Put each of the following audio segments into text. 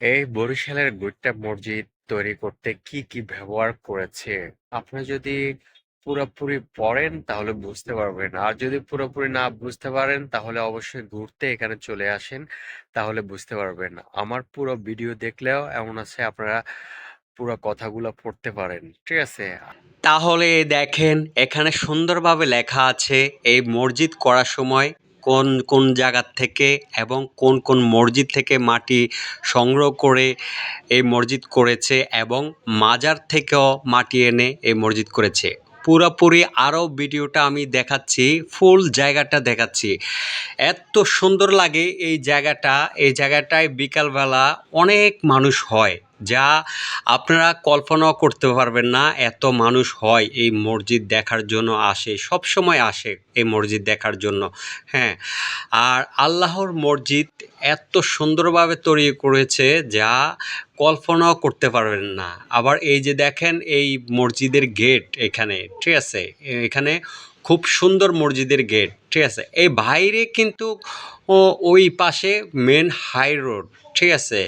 এই বরিশালের গুইট্টা মসজিদ তৈরি করতে কি কি ব্যবহার করেছে? আপনি যদি পুরোপুরি পড়েন তাহলে বুঝতে পারবেন। আর যদি পুরোপুরি না বুঝতে পারেন তাহলে অবশ্যই ঘুরতে এখানে চলে আসেন, তাহলে বুঝতে পারবেন। আমার পুরো ভিডিও দেখলেও এমন আছে আপনারা পুরো কথাগুলো পড়তে পারেন, ঠিক আছে? তাহলে দেখেন এখানে সুন্দরভাবে লেখা আছে, এই মসজিদ করার সময় কোন কোন জায়গার থেকে এবং কোন কোন মসজিদ থেকে মাটি সংগ্রহ করে এই মসজিদ করেছে এবং মাজার থেকেও মাটি এনে এই মসজিদ করেছে। পুরোপুরি আরও ভিডিওটা আমি দেখাচ্ছি, ফুল জায়গাটা দেখাচ্ছি। এত সুন্দর লাগে এই জায়গাটা। এই জায়গাটায় বিকালবেলা অনেক মানুষ হয়। যা আপনারা কল্পনাও করতে পারবেন না এত মানুষ হয় এই মসজিদ দেখার জন্য আসে, সব সময় আসে এই মসজিদ দেখার জন্য। হ্যাঁ আর আল্লাহর মসজিদ এত সুন্দরভাবে তৈরি করেছে যা কল্পনাও করতে পারবেন না। আবার এই যে দেখেন এই মসজিদের গেট এখানে, ঠিক আছে? এখানে খুব সুন্দর মসজিদের গেট ঠিক আছে? এই বাইরে কিন্তু ওই পাশে মেন হাই রোড ঠিক আছে?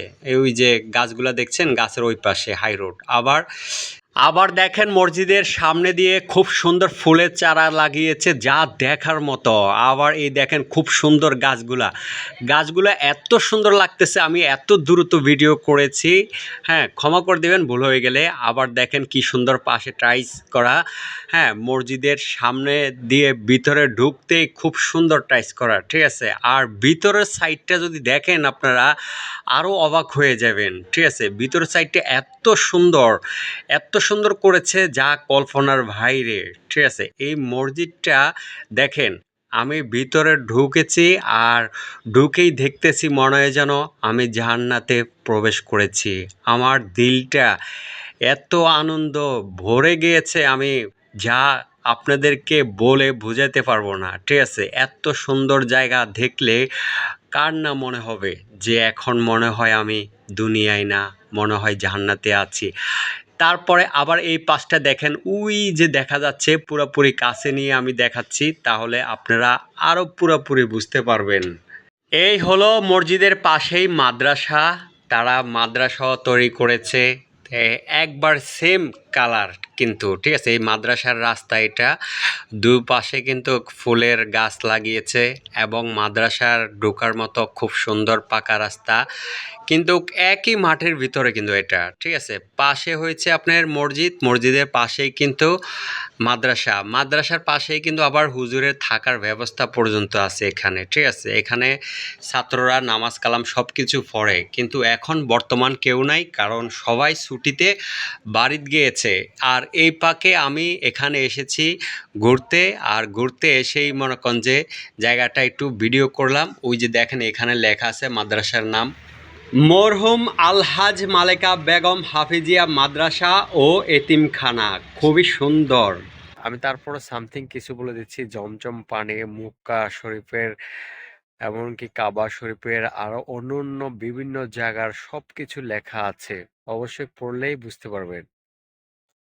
ওই যে গাছগুলা দেখছেন, গাছের ওই পাশে হাই রোড আবার আবার দেখেন মসজিদের সামনে দিয়ে খুব সুন্দর ফুলের চারা লাগিয়েছে, যা দেখার মতো। আবার এই দেখেন খুব সুন্দর গাছগুলা। গাছগুলা এত সুন্দর লাগতেছে, আমি এত দ্রুত ভিডিও করেছি। হ্যাঁ ক্ষমা করে দেবেন, ভুল হয়ে গেলে। আবার দেখেন কি সুন্দর পাশে টাইস করা। হ্যাঁ মসজিদের সামনে দিয়ে ভিতরে ঢুকতেই খুব সুন্দর টাইস করা, ঠিক আছে? আর ভিতরের সাইডটা যদি দেখেন আপনারা, আরও অবাক হয়ে যাবেন, ঠিক আছে? ভিতরের সাইডটা এত সুন্দর, এত সুন্দর করেছে যা কল্পনার বাইরে। ঠিক আছে, এই মসজিদটা দেখেন, আমি ভিতরে ঢুকেছি আর ঢুকেই দেখতেছি মনে হয় যেন আমি জাহান্নাতে প্রবেশ করেছি। আমার দিলটা এত আনন্দ ভরে গিয়েছে আমি যা আপনাদেরকে বলে বোঝাতে পারব না। ঠিক আছে, এত সুন্দর জায়গা দেখলে কার না মনে হবে যে এখন মনে হয় আমি দুনিয়ায় না, মনে হয় জাহান্নাতে আছি। তারপরে আবার এই পাশটা দেখেন, উই যে দেখা যাচ্ছে পুরোপুরি কাছে নিয়ে আমি দেখাচ্ছি, তাহলে আপনারা আরও পুরোপুরি বুঝতে পারবেন। এই হলো মসজিদের পাশেই মাদ্রাসা, তারা মাদ্রাসা তৈরি করেছে একবার সেম কালার কিন্তু, ঠিক আছে? এই মাদ্রাসার রাস্তা এটা। দুপাশে কিন্তু ফুলের গাছ লাগিয়েছে এবং মাদ্রাসার ঢোকার মতো খুব সুন্দর পাকা রাস্তা। কিন্তু একই মাঠের ভিতরে কিন্তু এটা, ঠিক আছে? পাশে হয়েছে আপনার মসজিদ। মসজিদের পাশেই কিন্তু মাদ্রাসা। মাদ্রাসার পাশেই কিন্তু আবার হুজুরের থাকার ব্যবস্থা পর্যন্ত আছে এখানে, ঠিক আছে? এখানে ছাত্ররা নামাজ, কালাম সব কিছু পড়ে। কিন্তু এখন বর্তমান কেউ নাই, কারণ সবাই ছুটিতে বাড়িতে গিয়েছে। আর এই পাকে আমি এখানে এসেছি ঘুরতে। আর ঘুরতে এসেই মনে করেন যে জায়গাটা একটু ভিডিও করলাম। ওই যে দেখেন এখানে লেখা আছে মাদ্রাসার নাম। মরহুম আলহাজ মালেকা বেগম হাফিজিয়া মাদ্রাসা ও এতিমখানা। খুবই সুন্দর। আমি তারপরে সামথিং কিছু বলে দিচ্ছি। জমজম পানি, মুক্কা শরীফের, এমনকি কাবা শরীফের, আরও অন্যান্য বিভিন্ন জায়গার সবকিছু লেখা আছে। অবশ্যই পড়লেই বুঝতে পারবেন।